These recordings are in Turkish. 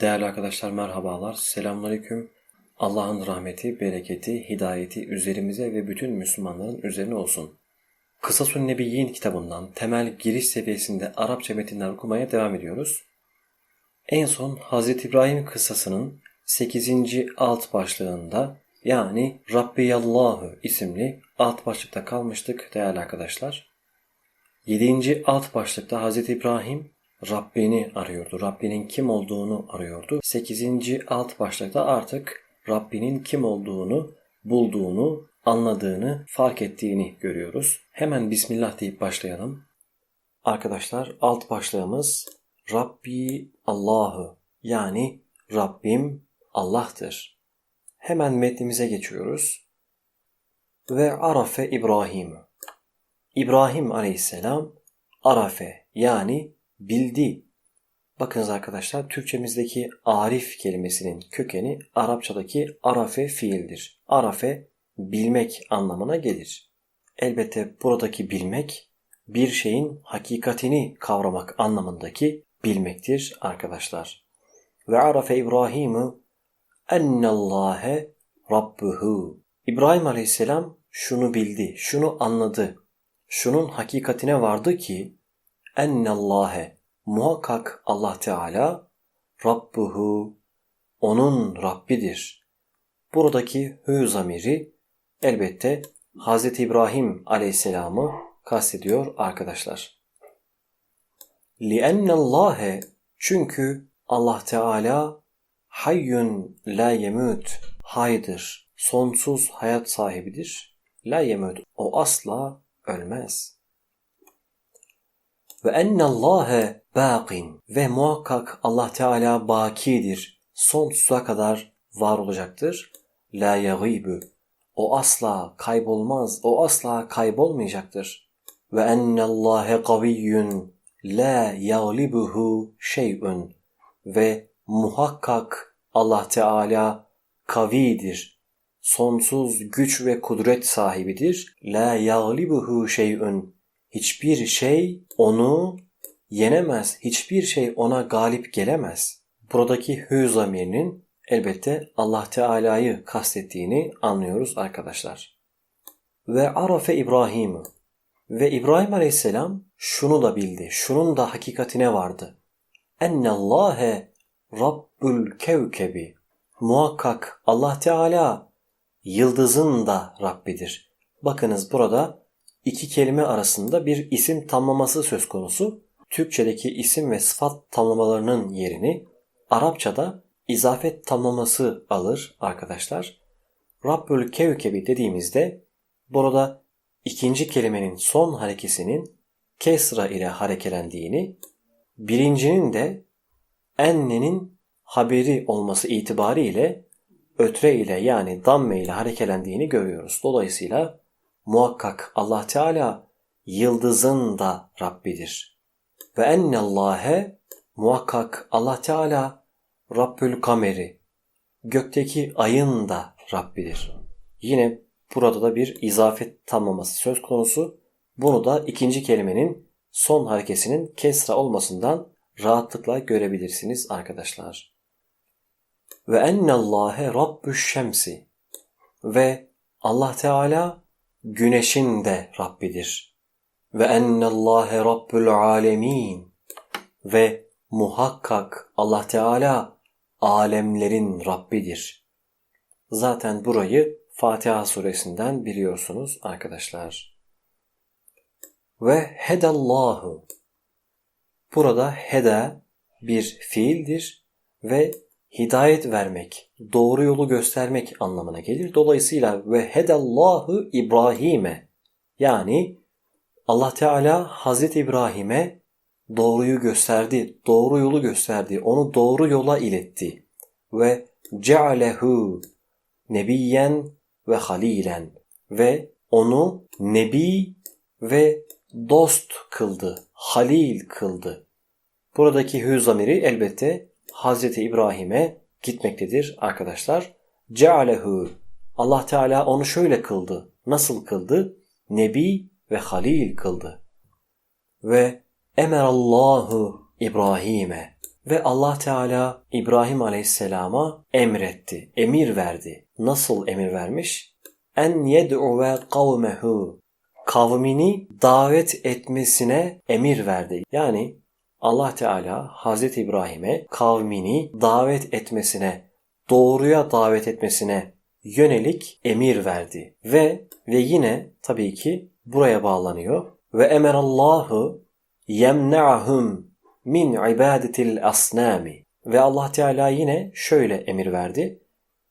Değerli arkadaşlar merhabalar. Selamünaleyküm. Allah'ın rahmeti, bereketi, hidayeti üzerimize ve bütün Müslümanların üzerine olsun. Kısasun Nebiyyin kitabından temel giriş seviyesinde Arapça metinler okumaya devam ediyoruz. En son Hazreti İbrahim kıssasının 8. alt başlığında yani Rabbiyallahu isimli alt başlıkta kalmıştık değerli arkadaşlar. 7. alt başlıkta Hazreti İbrahim Rabbini arıyordu. Rabbinin kim olduğunu arıyordu. 8. alt başlıkta artık Rabbinin kim olduğunu bulduğunu, anladığını, fark ettiğini görüyoruz. Hemen Bismillah deyip başlayalım. Arkadaşlar alt başlığımız Rabbi Allahu yani Rabbim Allah'tır. Hemen metnimize geçiyoruz. Ve Arafe İbrahim. İbrahim aleyhisselam Arafe yani bildi. Bakınız arkadaşlar Türkçemizdeki arif kelimesinin kökeni Arapçadaki arafe fiildir. Arafe bilmek anlamına gelir. Elbette buradaki bilmek bir şeyin hakikatini kavramak anlamındaki bilmektir arkadaşlar. Ve arafe İbrahim'u ennallâhe rabbuhu. İbrahim aleyhisselam şunu bildi, şunu anladı. Şunun hakikatine vardı ki ennallâhe muhakkak Allah Teala Rabbuhu onun Rabbidir. Buradaki hü zamiri elbette Hz. İbrahim aleyhisselamı kastediyor arkadaşlar. Liennallâhe çünkü Allah Teala hayyun la yemut haydır. Sonsuz hayat sahibidir. La yemut o asla ölmez. Ve ennallâhe bâkin ve muhakkak Allah Teala bakidir. Sonsuza kadar var olacaktır. La yagîbü o asla kaybolmaz, o asla kaybolmayacaktır. Ve ennallâhe kaviyyun la yaglibuhu şey'un ve muhakkak Allah Teala kavidir. Sonsuz güç ve kudret sahibidir. La yaglibuhu şey'un hiçbir şey onu yenemez. Hiçbir şey ona galip gelemez. Buradaki hü zamirinin elbette Allah Teala'yı kastettiğini anlıyoruz arkadaşlar. Ve arafe İbrahim ve İbrahim Aleyhisselam şunu da bildi. Şunun da hakikatine vardı. Ennallâhe Rabbül kevkebi. Muhakkak Allah Teala yıldızın da Rabbidir. Bakınız burada iki kelime arasında bir isim tamlaması söz konusu. Türkçedeki isim ve sıfat tamlamalarının yerini Arapçada izafet tamlaması alır arkadaşlar. Rabbül Kevkebi dediğimizde burada ikinci kelimenin son harekesinin kesra ile harekelendiğini, birincinin de ennenin haberi olması itibariyle ötre ile yani damme ile harekelendiğini görüyoruz. Dolayısıyla muhakkak Allah Teala yıldızın da Rabbidir. Ve ennallâhe muhakkak Allah Teala Rabbül kameri gökteki ayın da Rabbidir. Yine burada da bir izafet tamlaması söz konusu. Bunu da ikinci kelimenin son harekesinin kesra olmasından rahatlıkla görebilirsiniz arkadaşlar. Ve ennallâhe rabbüş şemsi ve Allah Teala güneşin de Rabbidir. Ve ennallâhe rabbül alemin ve muhakkak Allah Teala alemlerin Rabbidir. Zaten burayı Fatiha suresinden biliyorsunuz arkadaşlar. Ve hedallahu. Burada heda bir fiildir ve hidayet vermek, doğru yolu göstermek anlamına gelir. Dolayısıyla ve hedallahu İbrahim'e yani Allah Teala Hazreti İbrahim'e doğruyu gösterdi, doğru yolu gösterdi, onu doğru yola iletti. Ve cealehu nebiyen ve halilen ve onu nebi ve dost kıldı, halil kıldı. Buradaki hü zamiri elbette Hazreti İbrahim'e gitmektedir arkadaşlar. Cealehu Allah Teala onu şöyle kıldı. Nasıl kıldı? Nebi ve halil kıldı. ve emerallahu İbrahim'e ve Allah Teala İbrahim Aleyhisselam'a emretti, emir verdi. Nasıl emir vermiş? En yed'uve kavmehu. Kavmini davet etmesine emir verdi. Yani Allah Teala Hazreti İbrahim'e kavmini davet etmesine, doğruya davet etmesine yönelik emir verdi. Ve ve yine tabii ki buraya bağlanıyor. Ve emerallahu yemna'hum min ibadetil asnami. Ve Allah Teala yine şöyle emir verdi.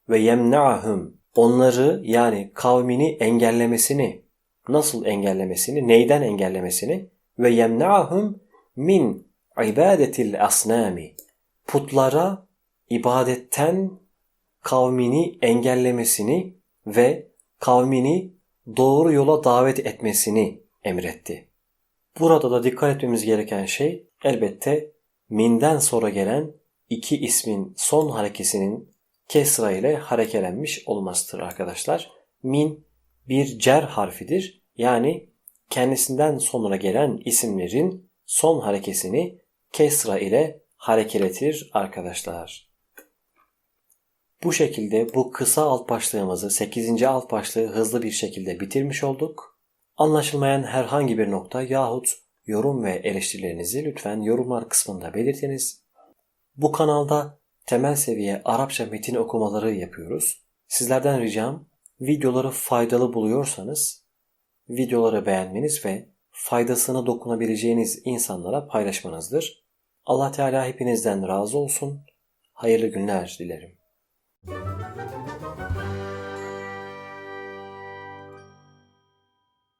Ve yemna'hum onları yani kavmini engellemesini nasıl engellemesini, neyden engellemesini ve yemna'hum min ibadetil asnami putlara ibadetten kavmini engellemesini ve kavmini doğru yola davet etmesini emretti. Burada da dikkat etmemiz gereken şey elbette minden sonra gelen iki ismin son harekesinin kesra ile harekelenmiş olmasıdır arkadaşlar. Min bir cer harfidir. Yani kendisinden sonra gelen isimlerin son harekesini kesra ile harekeletir arkadaşlar. Bu şekilde bu kısa alt başlığımızı 8. alt başlığı hızlı bir şekilde bitirmiş olduk. Anlaşılmayan herhangi bir nokta yahut yorum ve eleştirilerinizi lütfen yorumlar kısmında belirtiniz. Bu kanalda temel seviye Arapça metin okumaları yapıyoruz. Sizlerden ricam videoları faydalı buluyorsanız videoları beğenmeniz ve faydasını dokunabileceğiniz insanlara paylaşmanızdır. Allah Teala hepinizden razı olsun. Hayırlı günler dilerim.